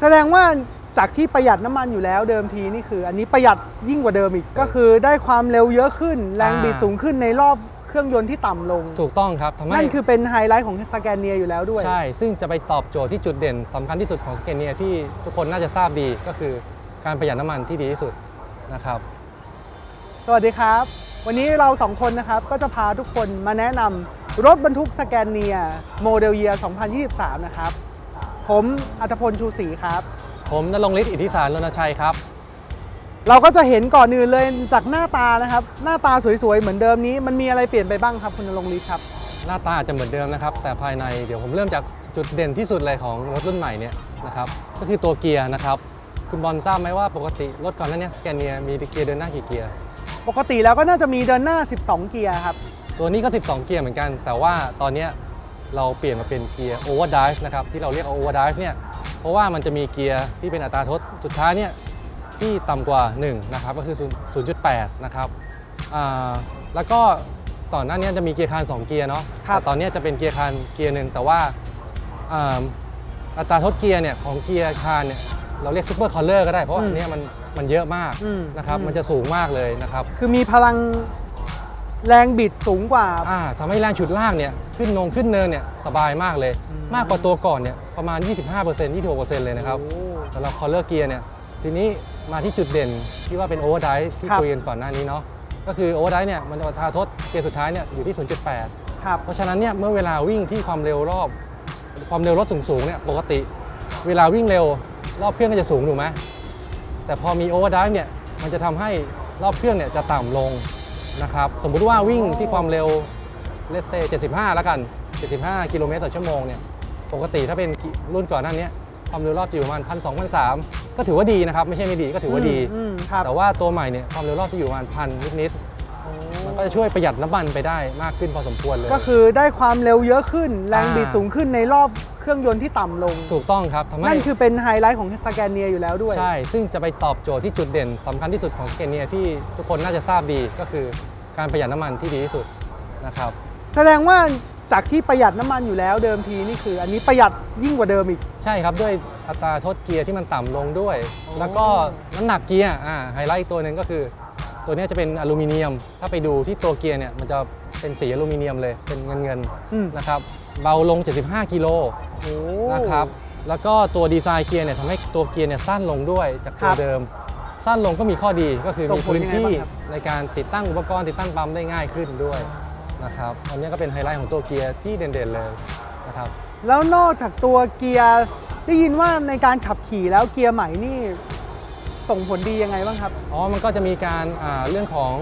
แสดงว่าจากที่ประหยัดน้ำมันอยู่แล้วเดิมทีนี่คือ อันนี้ประหยัดยิ่งกว่าเดิมอีกก็คือได้ความเร็วเยอะขึ้น แรงบิดสูงขึ้นในรอบเครื่องยนต์ที่ต่ำลง ถูกต้องครับทำให้นั่นคือเป็นไฮไลท์ของสแกนเนียอยู่แล้วด้วย ใช่ ซึ่งจะไปตอบโจทย์ที่จุดเด่นสำคัญที่สุดของสเกเนียที่ทุกคนน่าจะทราบดีก็คือการประหยัดน้ำมันที่ดีที่สุดนะครับ สวัสดีครับ วันนี้เราสองคนนะครับก็จะพาทุกคนมาแนะนำรถบรรทุกสแกนเนียโมเดลเยียร์2023 นะครับ ผมอัตพลชูศรีครับ ผมนรงค์ฤทธิ์อิทธิสารรณชัยครับ เราก็จะเห็นก่อนอื่นเลยจากหน้าตานะครับ หน้าตาสวยๆ เหมือนเดิมนี้มันมีอะไรเปลี่ยนไปบ้างครับคุณนรงค์ฤทธิ์ครับ หน้าตาอาจจะเหมือนเดิมนะครับ แต่ภายในเดี๋ยวผมเริ่มจากจุดเด่นที่สุดเลยของรถรุ่นใหม่เนี่ยนะครับก็คือตัวเกียร์นะครับ คุณบอลทราบไหมว่าปกติรถก่อนหน้านี้สแกเนียมีเกียร์เดินหน้ากี่เกียร์ ปกติแล้วก็น่าจะมีเดินหน้า 12 เกียร์ครับ ตัวนี้ก็ 12 เกียร์เหมือนกัน แต่ว่าตอนเนี้ย เราเปลี่ยนมาเป็นเกียร์ overdrive นะครับที่เราเรียก overdrive เนี่ยเพราะว่ามันจะมีเกียร์ที่เป็นอัตราทดสุดท้ายเนี่ยที่ต่ำกว่า1นะครับก็คือ0 0.8นะครับอ่าแล้วก็ต่อนหน้านี้จะมีเกียร์คาน2เกียร์เนาะครับแต่ตอนเนี้ยจะเป็นเกียร์คานเกียร์หนึ่งแต่ว่าอ่าอัตราทดเกียร์เนี่ยของเกียร์คานเนี่ยเราเรียกซูเปอร์คอลเลอร์ก็ได้เพราะว่าอันเนี้ยมันมันเยอะมากอืมนะครับอืมมันจะสูงมากเลยนะครับคือมีพลัง แรงบิดสูงกว่า อ่าทำให้แรงฉุดลากเนี่ยขึ้นนงขึ้นเนินเนี่ยสบายมากเลย อืม มากกว่าตัวก่อนเนี่ยประมาณ 25% 26%เลยนะครับโอ้สำหรับคอลเลอร์เกียร์เนี่ยทีนี้มาที่จุดเด่นที่ว่าเป็นโอเวอร์ไดที่ครับคุยกันก่อนหน้านี้เนาะก็คือโอเวอร์ไดเนี่ยมันอัตราทดเกียร์สุดท้ายเนี่ยอยู่ที่ 0.8 ครับเพราะฉะนั้นเนี่ยเมื่อเวลาวิ่งที่ความเร็วรอบ ความเร็วรถสูงๆเนี่ยปกติ เวลาวิ่งเร็วรอบเครื่องก็จะสูงถูกไหมแต่พอมีโอเวอร์ไดเนี่ยมันจะทำให้รอบเครื่องเนี่ยจะต่ำลง นะครับสมมุติว่าวิ่งที่ความเร็วเลสเซ75 แล้วกัน 75 กิโลเมตรต่อชั่วโมงเนี่ยปกติถ้าเป็นรุ่นก่อนหน้านี้ความเร็วรอบจะอยู่ประมาณพันสองพันสามก็ถือว่าดีนะครับ ไม่ใช่ไม่ดีก็ถือว่าดีอืมครับแต่ว่าตัวใหม่เนี่ยความเร็วรอบจะอยู่ประมาณพันนิดๆมัน ก็จะช่วยประหยัดน้ำมันไปได้มากขึ้นพอสมควรเลย ก็คือได้ความเร็วเยอะขึ้น แรงบิดอ่าสูงขึ้นในรอบเครื่องยนต์ที่ต่ำลง ถูกต้องครับทำให้นั่นคือเป็นไฮไลท์ของสแกนเนียอยู่แล้วด้วย ใช่ ซึ่งจะไปตอบโจทย์ที่จุดเด่นสำคัญที่สุดของสเกเนียที่ทุกคนน่าจะทราบดีก็คือการประหยัดน้ำมันที่ดีที่สุดนะครับ แสดงว่าจากที่ประหยัดน้ำมันอยู่แล้วเดิมทีนี่คือ อันนี้ประหยัดยิ่งกว่าเดิมอีก ใช่ครับด้วยอัตราทดเกียร์ที่มันต่ำลงด้วยโอ้แล้วก็น้ำหนักเกียร์อ่าไฮไลท์อีกตัวหนึ่งก็คือ ตัวเนี้ยจะเป็นอลูมิเนียม ถ้าไปดูที่ตัวเกียร์เนี่ยมันจะเป็นสีอลูมิเนียมเลยเป็นเงินเงินๆอืม นะครับเบาลง 75กิโลโอ้ นะครับแล้วก็ตัวดีไซน์เกียร์เนี่ยทำให้ตัวเกียร์เนี่ยสั้นลงด้วยจากคตัรัวบเดิม สั้นลงก็มีข้อดีก็คือส่งมีผลพื้นยังไงที่บ้างครับ ในการติดตั้งอุปกรณ์ติดตั้งปั๊มได้ง่ายขึ้นด้วยนะครับอันนี้ก็เป็นไฮไลท์ของตัวเกียร์ที่เด่นๆเลยนะครับ แล้วนอกจากตัวเกียร์ได้ยินว่าในการขับขี่แล้วเกียร์ใหม่นี่ ส่งผลดียังไงบ้างครับ อ๋อ มันก็จะมีการอ่าเรื่องของ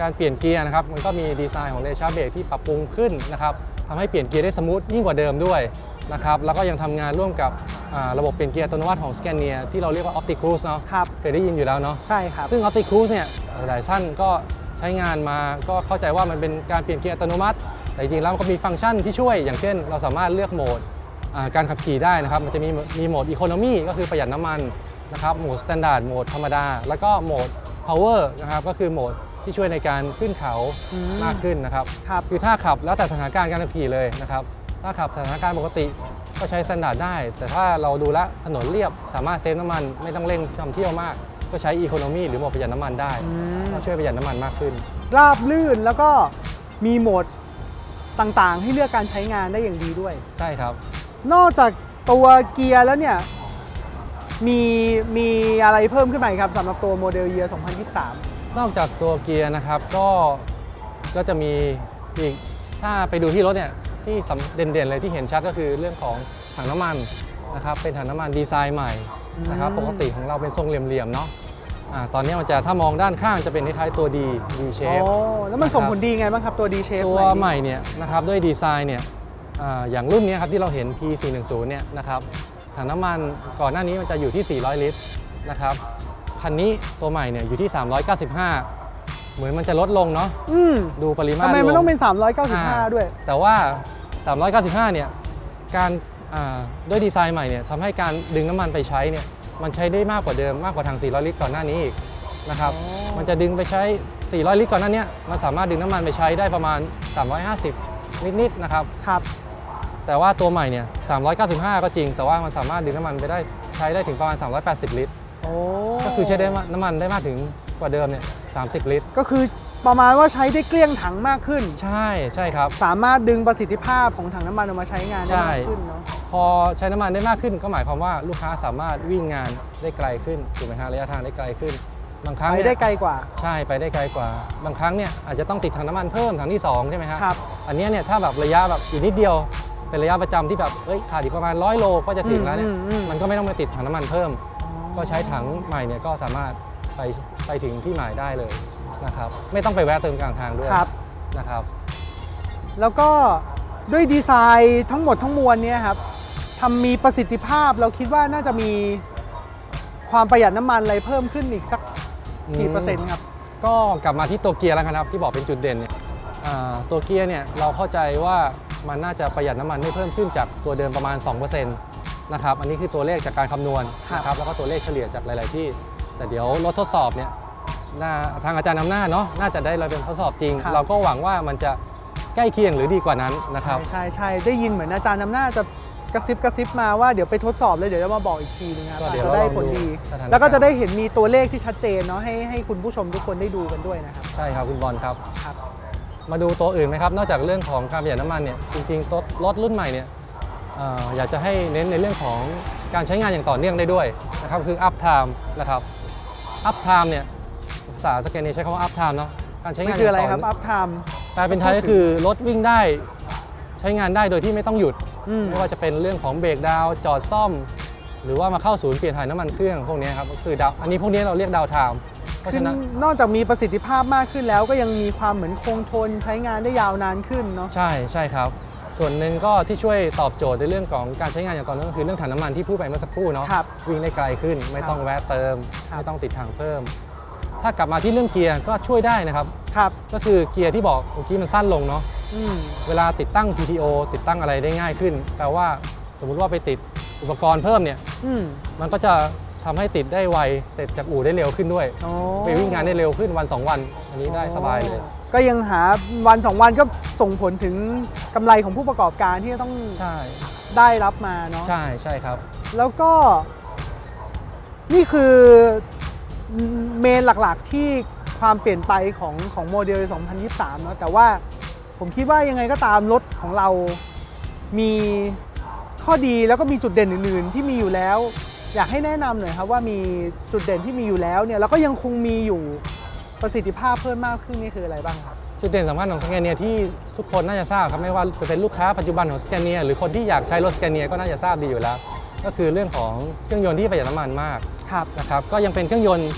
การเปลี่ยนเกียร์นะครับ มันก็มีดีไซน์ของเรชาร์เบรกที่ปรับปรุงขึ้นนะครับทำให้เปลี่ยนเกียร์ได้สมูทยิ่งกว่าเดิมด้วยนะครับ แล้วก็ยังทำงานร่วมกับอ่าระบบเปลี่ยนเกียร์อัตโนมัติของ Scania ที่เราเรียกว่า Optic Cruise เนาะครับเคยได้ยินอยู่แล้วเนาะ ใช่ครับ ซึ่ง Optic Cruise เนี่ยหลายๆท่านก็ใช้งานมาก็เข้าใจว่ามันเป็นการเปลี่ยนเกียร์อัตโนมัติ แต่จริงๆแล้วมันก็มีฟังก์ชันที่ช่วย อย่างเช่น เราสามารถเลือกโหมดอ่าการขับขี่ได้นะครับ มันจะมีมีโหมด Economy ก็คือประหยัดน้ำมัน นะครับโหมด Standard โหมดธรรมดา แล้วก็โหมด Power นะครับก็คือโหมดที่ช่วยในการขึ้นเขาอืมมากขึ้นนะครับครับ คือถ้าขับแล้วแต่สถานการณ์การขับขี่เลยนะครับถ้าขับสถานการณ์ปกติก็ใช้สแตนดาร์ดได้ แต่ถ้าเราดูแลวถนนเรียบสามารถเซฟน้ำมันไม่ต้องเร่งทำเที่ยวมาก ก็ใช้อีโคโนมีหรือโหมดประหยัดน้ำมันได้อืมก็ช่วยประหยัดน้ำมันมากขึ้น ราบลื่นแล้วก็มีโหมดต่างๆ ให้เลือกการใช้งานได้อย่างดีด้วย ใช่ครับ นอกจากตัวเกียร์แล้วเนี่ย มีมีอะไรเพิ่มขึ้นมาอีกครับสำหรับตัวโมเดลเยียร์ 2023 นอกจากตัวเกียร์นะครับก็ก็จะมีอีกถ้าไปดูที่รถเนี่ยที่สำเด่นๆเลยที่เห็นชัดก็คือเรื่องของถังน้ำมันนะครับเป็นถังน้ำมันดีไซน์ใหม่นะครับอืม ปกติของเราเป็นทรงเหลี่ยมๆเนาะอ่าตอนนี้มันจะถ้ามองด้านข้างจะเป็นคล้ายๆตัว D D โอ้ shape แล้วมันส่งผลดีไงบ้างครับตัว D shape ตัวนี้ใหม่เนี่ยนะครับด้วยดีไซน์เนี่ยอาอย่างรุ่นเนี้ยครับที่เราเห็น P410 เนี่ยนะครับ ถังน้ำมันก่อนหน้านี้มันจะอยู่ที่ 400 ลิตรนะครับคันนี้ตัวใหม่เนี่ยอยู่ที่ 395 เหมือนมันจะลดลงเนาะอืมดูปริมาตรทำไมมันลต้องเป็นอ่า395 ด้วย แต่ว่า 395 เนี่ยการอ่าด้วยดีไซน์ใหม่เนี่ยทำให้การดึงน้ำมันไปใช้เนี่ยมันใช้ได้มากกว่าเดิมมากกว่าทาง 400 ลิตรก่อนหน้านี้อีกนะครับอ๋อมันจะดึงไปใช้ 400 ลิตรก่อนหน้าเนี้มันสามารถดึงน้ำมันไปใช้ได้ประมาณ 350 นิดๆนะครับครับ แต่ว่าตัวใหม่เนี่ย 395 ก็จริง แต่ว่ามันสามารถดึงน้ำมันไปได้ใช้ได้ถึงประมาณ 380 ลิตร โอ้ก็คือใช้ได้มาน้ำมันได้มากถึงกว่าเดิมเนี่ย 30 ลิตร ก็คือประมาณว่าใช้ได้เกลี้ยงถังมากขึ้น ใช่ใช่ครับ สามารถดึงประสิทธิภาพของถังน้ำมันออกมาใช้งานได้มากขึ้นเนาะ พอใช้น้ำมันได้มากขึ้น ก็หมายความว่าลูกค้าสามารถวิ่งงานได้ไกลขึ้นถูกไหมฮะระยะทางได้ไกลขึ้น บางครั้งไปเนี่ย ได้ไกลกว่า ใช่ไปได้ไกลกว่า บางครั้งเนี่ยอาจจะต้องติดถังน้ำมันเพิ่มถังที่สองใช่ไหมฮะครับ อันเนี้ยเนี่ยถ้าแบบระยะแบบอีกนิดเดียว เป็นระยะประจำที่แบบเอ้ยขาดอีกประมาณร้อยโลก็จะถึงแล้วเนี่ยอืมอืมอืมมันก็ไม่ต้องมาติดถังน้ำมันเพิ่ม ก็ใช้ถังใหม่เนี่ยก็สามารถไปไปถึงที่หมายได้เลยนะครับไม่ต้องไปแวะเติมกลางทางด้วยครับ นะครับ แล้วก็ด้วยดีไซน์ทั้งหมดทั้งมวลเนี่ยครับทำมีประสิทธิภาพเราคิดว่าน่าจะมีความประหยัดน้ำมันอะไรเพิ่มขึ้นอีกสักกี่เปอร์เซ็นต์ครับ ก็กลับมาที่ตัวเกียร์แล้วกันครับที่บอกเป็นจุดเด่นเนี่ยอ่าตัวเกียร์เนี่ยเราเข้าใจว่า มันน่าจะประหยัดน้ำมันได้เพิ่มขึ้นจากตัวเดิมประมาณ 2%นะครับอันนี้คือตัวเลขจากการคำนวณครับนะครับแล้วก็ตัวเลขเฉลี่ยจากหลาย ๆ ที่ แต่เดี๋ยวรถทดสอบเนี่ยน่าทางอาจารย์นำหน้าเนาะน่าจะได้เราเป็นทดสอบจริง เราก็หวังว่ามันจะใกล้เคียงหรือดีกว่านั้นนะครับใช่ใช่ได้ยินเหมือนอาจารย์นำหน้าจะกระซิบกระซิบมาว่าเดี๋ยวไปทดสอบเลยเดี๋ยวจะมาบอกอีกทีนึงครับก็อาจเดี๋ยวจะได้เราลองผลดีดูสถานการณ์แล้วก็จะได้เห็นมีตัวเลขที่ชัดเจนเนาะให้ให้คุณผู้ชมทุกคนได้ดูกันด้วยนะครับใช่ครับคุณบอลครับครับ มาดูตัวอื่นไหมครับ นอกจากเรื่องของการประหยัดน้ำมันเนี่ย จริงๆรถรถรุ่นใหม่เนี่ยเอ่ออยากจะให้เน้นในเรื่องของการใช้งานอย่างต่อเนื่องได้ด้วยนะครับ คือ up time นะครับ up time เนี่ยภาษาสแกนเนยใช้คำว่า up time เนาะ การใช้มันงานคืออะไรย่างครับต่อัพไทม์แปลเป็นไทยก็คือรถวิ่งได้ใช้งานได้โดยที่ไม่ต้องหยุดอืมไม่ว่าจะเป็นเรื่องของเบรกดาวน์จอดซ่อม หรือว่ามาเข้าศูนย์เปลี่ยนถ่ายน้ำมันเครื่องพวกนี้ครับ ก็คือดาว อันนี้พวกนี้เราเรียกดาวไทม์ เพราะคือฉะนั้นนอกจากมีประสิทธิภาพมากขึ้นแล้ว ก็ยังมีความเหมือนคงทนใช้งานได้ยาวนานขึ้นเนาะใช่ใช่ครับ ส่วนหนึ่งก็ที่ช่วยตอบโจทย์ในเรื่องของการใช้งานอย่างต่อเนื่องก็คือเรื่องถังน้ำมันที่พูดไปเมื่อสักครู่เนาะครับวิ่งได้ไกลขึ้น ไม่ต้องแวะเติม ครับ ไม่ต้องติดถังเพิ่ม ถ้ากลับมาที่เรื่องเกียร์ก็ช่วยได้นะครับ ครับก็คือเกียร์ที่บอกเมื่อกี้มันสั้นลงเนาะ อืม เวลาติดตั้ง PTO ติดตั้งอะไรได้ง่ายขึ้น แปลว่าสมมุติว่าไปติดอุปกรณ์เพิ่มเนี่ย อืม มันก็จะ ทำให้ติดได้ไว เสร็จจากอู่ได้เร็วขึ้นด้วยโอ้ไปวิ่งงานได้เร็วขึ้นวัน 2 วัน อันนี้ได้สบายเลย ก็ยังหาวันสองวันก็ส่งผลถึงกำไรของผู้ประกอบการที่จะต้องใช่ ได้รับมาเนาะ ใช่ใช่ครับ แล้วก็ นี่คือเมนหลักๆที่ความเปลี่ยนไปของของโมเดล 2023 เนาะแต่ว่าผมคิดว่ายังไงก็ตามรถของเรามีข้อดีแล้วก็มีจุดเด่นอื่น ๆ ที่มีอยู่แล้ว อยากให้แนะนำหน่อยครับว่ามีจุดเด่นที่มีอยู่แล้วเนี่ยแล้วก็ยังคงมีอยู่ประสิทธิภาพเพิ่มมากขึ้นนี่คืออะไรบ้างครับ จุดเด่นสำคัญของสแกนเนียที่ทุกคนน่าจะทราบครับไม่ว่าจะเป็นลูกค้าปัจจุบันของสแกนเนียหรือคนที่อยากใช้รถสแกนเนียก็น่าจะทราบดีอยู่แล้ว ก็คือเรื่องของเครื่องยนต์ที่ประหยัดน้ำมันมากครับ นะครับก็ยังเป็นเครื่องยนต์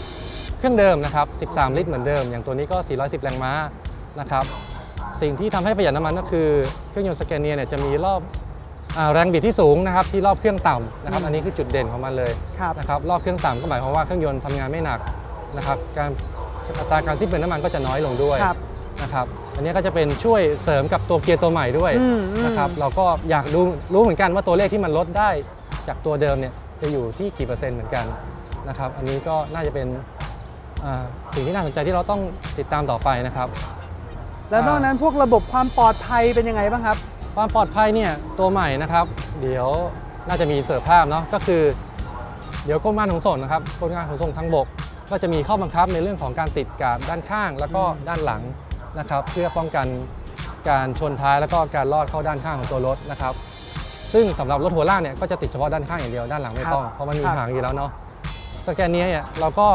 เครื่องเดิมนะครับ 13 ลิตรเหมือนเดิม อย่างตัวนี้ก็ 410 แรงม้านะครับสิ่งที่ทำให้ประหยัดน้ำมันก็คือเครื่องยนต์สแกนเนียเนี่ยจะมีรอบอ่า แรงบิดที่สูงนะครับที่รอบเครื่องต่ำนะครับอันนี้คือจุดเด่นของมันเลยครับนะครับรอบเครื่องต่ำก็หมายความว่าเครื่องยนต์ทำงานไม่หนักนะครับการอัตราการสิ้นเปลืองน้ำมันก็จะน้อยลงด้วยครับนะครับอันนี้ก็จะเป็นช่วยเสริมกับตัวเกียร์ตัวใหม่ด้วยอืมอืมนะครับเราก็อยากดูรู้เหมือนกันว่าตัวเลขที่มันลดได้จากตัวเดิมเนี่ยจะอยู่ที่กี่เปอร์เซ็นต์เหมือนกันนะครับอันนี้ก็น่าจะเป็นอ่าสิ่งที่น่าสนใจที่เราต้องติดตามต่อไปนะครับ แล้วนอกนั้นพวกระบบความปลอดภัยเป็นยังไงบ้างครับ ความปลอดภัยเนี่ยตัวใหม่นะครับ เดี๋ยวน่าจะมีเสิร์ฟภาพเนาะก็คือ เดี๋ยวกรมการขนส่งนะครับกรมการขนส่งทางบก ก็จะมีข้อบังคับในเรื่องของการติดกาบด้านข้าง แล้วก็ด้านหลังนะครับ เพื่อป้องกันการชนท้ายแล้วก็การลอดเข้าด้านข้างของตัวรถนะครับ ซึ่งสำหรับรถหัวลากเนี่ยก็จะติดเฉพาะด้านข้างอย่างเดียวด้านหลังไม่ต้องเพราะมันมีหางอยู่แล้วเนาะสแกนเนี้ยเนี่ยเราก็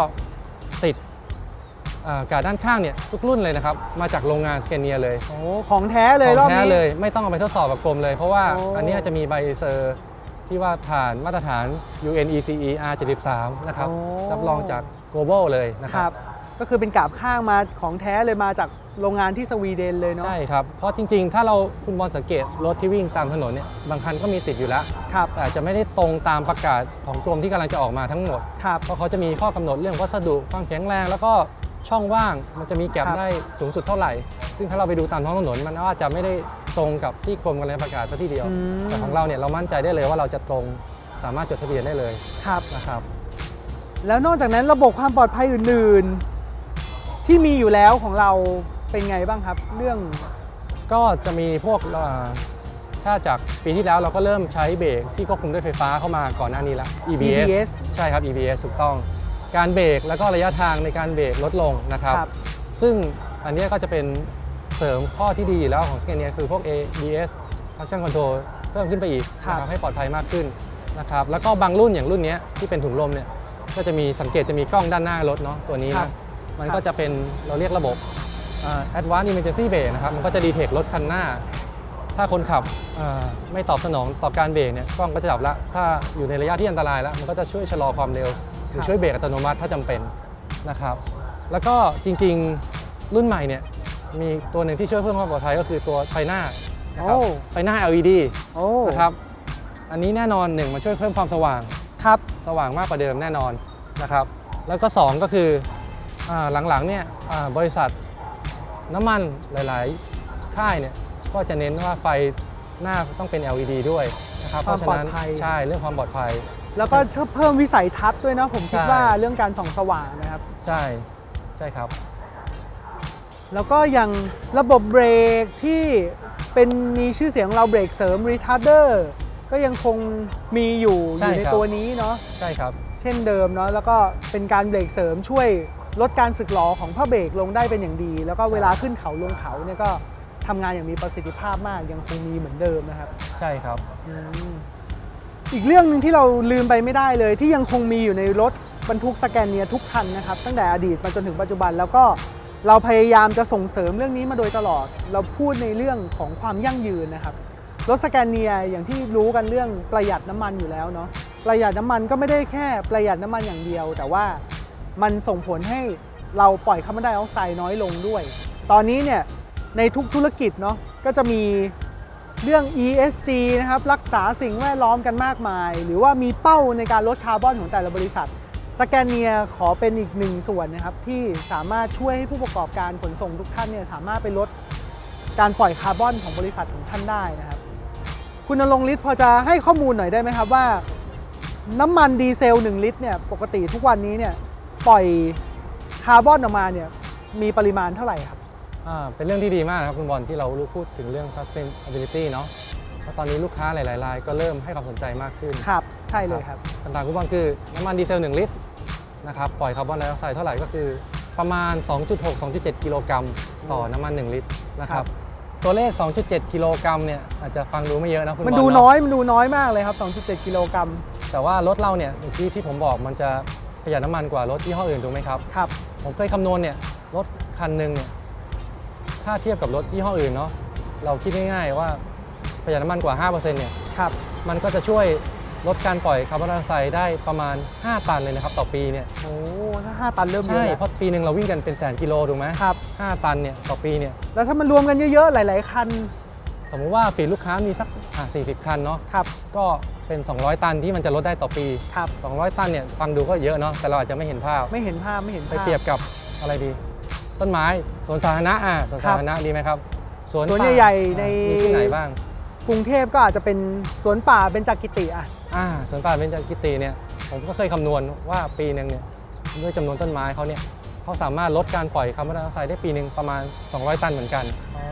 กาบด้านข้างเนี่ยทุกรุ่นเลยนะครับ มาจากโรงงานสแกนเนียเลยโอ้ของแท้เลยขรอองบแท้นี้เลยไม่ต้องเอาไปทดสอบกับกรมเลย เพราะว่าโอ้ อันเนี้ยจะมีใบเซอร์ที่ว่าผ่านมาตรฐาน UNECE R73 นะครับ โอ้ รับรองจาก global เลยนะคครับรับก็คือเป็นกาบข้างมาของแท้เลยมาจากโรงงานที่สวีเดนเลยเนาะใช่ครับ เพราะจริงๆ ถ้าเราคุณบอลสังเกตรถที่วิ่งตามถนนเนี่ยบางคันก็มีติดอยู่แล้ว ครับแต่อาจจะไม่ได้ตรงตามประกาศของกรมที่กำลังจะออกมาทั้งหมด ครับ เพราะเขาจะมีข้อกำหนดเรื่องวัสดุความแข็งแรง แล้วก็ ช่องว่างมันจะมีแก็บครับ ได้สูงสุดเท่าไหร่ ซึ่งถ้าเราไปดูตามท้องถนนมันอาจจะไม่ได้ตรงกับที่กรมกำลังประกาศซะทีเดียว อืมแต่ของเราเนี่ยเรามั่นใจได้เลยว่าเราจะตรงสามารถจดทะเบียนได้เลยครับ นะครับ แล้วนอกจากนั้นระบบความปลอดภัยอื่น ๆ ที่มีอยู่แล้วของเราเป็นไงบ้างครับ เรื่อง ก็จะมีพวกอ่าถ้าจากปีที่แล้วเราก็เริ่มใช้เบรกที่ควบคุมด้วยไฟฟ้าเข้ามาก่อนหน้านี้แล้ว EBS EBS ใช่ครับ EBS ถูกต้อง การเบรกแล้วก็ระยะทางในการเบรกลดลงนะครับ ครับ ซึ่งอันเนี้ยก็จะเป็นเสริมข้อที่ดีอยู่แล้วของสเกเนียคือพวก ABS traction control เพิ่มขึ้นไปอีกครับนะครับให้ปลอดภัยมากขึ้นนะครับแล้วก็บางรุ่นอย่างรุ่นเนี้ยที่เป็นถุงลมเนี่ยก็จะมีสังเกตจะมีกล้องด้านหน้ารถเนาะตัวนี้ครันะบมันครับก็จะเป็นเราเรียกระบบอ่า Advanced Emergency Brake นะครับมันก็จะดีเทครถคันหน้า ถ้าคนขับอ่าไม่ตอบสนองต่อการเบรกเนี่ยกล้องก็จะจับละถ้าอยู่ในระยะที่อันตรายแล้วมันก็จะช่วยชะลอความเร็ว หรือช่วยเบรกอัตโนมัติถ้าจำเป็นนะครับ แล้วก็จริงๆรุ่นใหม่เนี่ยมีตัวหนึ่งที่ช่วยเพิ่มความปลอดภัยก็คือตัวไฟหน้านะครับโอ้ไฟหน้า LED โอ้นะครับอันนี้แน่นอนหนึ่งมันช่วยเพิ่มความสว่างครับสว่างมากกว่าเดิมแน่นอนนะครับ แล้วก็ 2 ก็คืออาหลังๆเนี่ยอ่าบริษัทน้ำมันหลายๆค่ายเนี่ยก็จะเน้นว่าไฟหน้าต้องเป็น LED ด้วยนะครับความเพราะฉะนั้นปลอดภัยใช่เรื่องความปลอดภัย แล้วก็เพิ่มวิสัยทัศน์ด้วยนะผมคิดใช่ว่าเรื่องการส่องสว่างนะครับ ใช่ใช่ครับ แล้วก็อย่างระบบเบรกที่เป็นมีชื่อเสียงของเราเบรกเสริม retarder ก็ยังคงมีอยู่อใช่ยู่ในครับตัวนี้เนาะใช่ครับ เช่นเดิมเนาะแล้วก็เป็นการเบรกเสริมช่วยลดการสึกหรอของผ้าเบรกลงได้เป็นอย่างดี แล้วก็เวลาขึ้นเขาลงเขาเนี่ยก็ทำงานอย่างมีประสิทธิภาพมากยังคงมีเหมือนเดิมนะครับ ใช่ครับ อีกเรื่องหนึ่งที่เราลืมไปไม่ได้เลย ที่ยังคงมีอยู่ในรถบรรทุกสแกนเนียทุกคันนะครับตั้งแต่อดีตมาจนถึงปัจจุบันแล้วก็เราพยายามจะส่งเสริมเรื่องนี้มาโดยตลอด เราพูดในเรื่องของความยั่งยืนนะครับรถสแกนเนียอย่างที่รู้กันเรื่องประหยัดน้ำมันอยู่แล้วเนาะประหยัดน้ำมันก็ไม่ได้แค่ประหยัดน้ำมันอย่างเดียว แต่ว่ามันส่งผลให้เราปล่อยคาร์บอนไดออกไซด์น้อยลงด้วย ตอนนี้เนี่ยในทุกธุรกิจเนาะก็จะมี เรื่อง ESG นะครับรักษาสิ่งแวดล้อมกันมากมาย หรือว่ามีเป้าในการลดคาร์บอนของแต่ละบริษัท สแกนเนียขอเป็นอีกหนึ่งส่วนนะครับที่สามารถช่วยให้ผู้ประกอบการขนส่งทุกท่านเนี่ยสามารถไปลดการปล่อยคาร์บอนของบริษัทของท่านได้นะครับ คุณนรงฤทธิ์พอจะให้ข้อมูลหน่อยได้ไหมครับว่า น้ำมันดีเซล 1 ลิตรเนี่ยปกติทุกวันนี้เนี่ยปล่อยคาร์บอนออกมาเนี่ยมีปริมาณเท่าไหร่ครับ เป็นเรื่องที่ดีมากนะครับคุณบอลที่เรารู้พูดถึงเรื่อง sustainability เนาะเพราะตอนนี้ลูกค้าหลายๆรายก็เริ่มให้ความสนใจมากขึ้นครับ ใช่เลยครับคำถามคุณบอลคือน้ำมันดีเซล 1 ลิตรนะครับปล่อยคาร์บอนไดออกไซด์เท่าไหร่ก็คือประมาณ 2.6-2.7 กิโลกรัมต่อน้ำมัน 1 ลิตรนะคครัรับบตัวเลข 2.7 กิโลกรัมเนี่ยอาจจะฟังดูไม่เยอะนะคุณบอลมันดูเะน้อยมันดูน้อยมากเลยครับ 2.7 กิโลกรัม แต่ว่ารถเราเนี่ยเมื่อกี้ที่ผมบอกมันจะประหยัดน้ำมันกว่ารถยี่ห้ออื่นถูกไหมครับครับ ผมเคยคำนวณเนี่ยรถคันหนึ่งเนี่ย ถ้าเทียบกับรถยี่ห้ออื่นเนาะเราคิดง่ายๆว่าประหยัดน้ำมันกว่า 5%เนี่ยครับมันก็จะช่วยลดการปล่อยคาร์บอนไดออกไซด์ได้ประมาณ 5 ตันเลยนะครับต่อปีเนี่ยโอ้ถ้า5ตันเริ่มเยใช่อะแล้วเพราะปีหนึ่งเราวิ่งกันเป็นแสนกิโลถูกไหมครับ5ตันเนี่ยต่อปีเนี่ยแล้วถ้ามันรวมกันเยอะๆ หลาย ๆ คันสมมุติว่าฝีลูกค้ามีสักอะ40 คันเนาะครับก็เป็น 200 ตันที่มันจะลดได้ต่อปี ครับ 200 ตันเนี่ยฟังดูก็เยอะเนาะแต่เราอาจจะไม่เห็นภาพ ไม่เห็นภาพไม่เห็นไปภาพเปรียบกับอะไรดี ต้นไม้สวนสาธารณะอะสวนครัสาบธารณะดีไหมครับสวนป่าใหญ่ๆในอะมีที่ไหนบ้างกรุงเทพก็อาจจะเป็นสวนป่าเป็นจักกิติอะ อ่าสวนป่าเบญจกิติเนี่ยผมก็เคยคำนวณว่าปีหนึ่งเนี่ยด้วยจำนวนต้นไม้เขาเนี่ยเขาสามารถลดการปล่อยคาร์บอนไดออกไซด์ได้ปีหนึ่งประมาณ 200 ตันเหมือนกันอ๋อ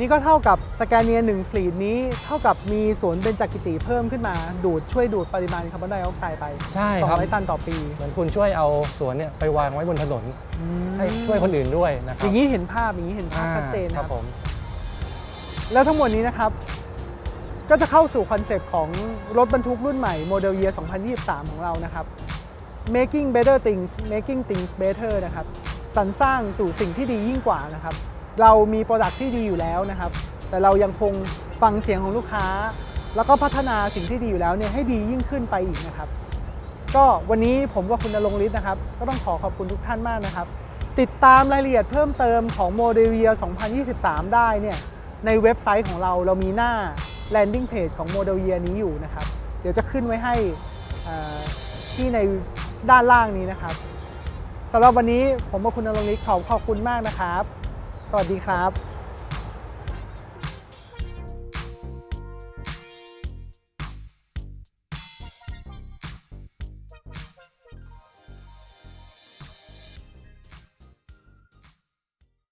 นี่ก็เท่ากับสแกนเนียหนึ่งฟลีดนี้เท่ากับมีสวนเบญจกิติเพิ่มขึ้นมา ดูดช่วยดูดปริมาณคาร์บอนไดออกไซด์ไปใช่ครับ 200ตันต่อปี เหมือนคุณช่วยเอาสวนเนี่ยไปวางไว้บนถนนอืมให้ช่วยคนอื่นด้วยนะคอรับย่างนี้เห็นภาพอย่างนี้เห็นภาพอ่าชัดเจนคครัรับบผมแล้วทั้งหมดนี้นะครับ ก็จะเข้าสู่คอนเซปต์ของรถบรรทุกรุ่นใหม่โมเดล Year 2023 ของเรานะครับ making better things making things better นะครับสรรสร้างสู่สิ่งที่ดียิ่งกว่านะครับ เรามีโปรดักที่ดีอยู่แล้วนะครับ แต่เรายังคงฟังเสียงของลูกค้า แล้วก็พัฒนาสิ่งที่ดีอยู่แล้วเนี่ยให้ดียิ่งขึ้นไปอีกนะครับ ก็วันนี้ผมกับคุณนรงฤทธิ์นะครับ ก็ต้องขอขอบคุณทุกท่านมากนะครับ ติดตามรายละเอียดเพิ่มเติมของ Model Year 2023 ได้เนี่ยในเว็บไซต์ของเราเรามีหน้า landing page ของ Model Year นี้อยู่นะครับ เดี๋ยวจะขึ้นไว้ให้ที่ในด้านล่างนี้นะครับสำหรับวันนี้ผมกับคุณนรงฤทธิ์ขอขอบคุณมากนะครับ สวัสดีครับ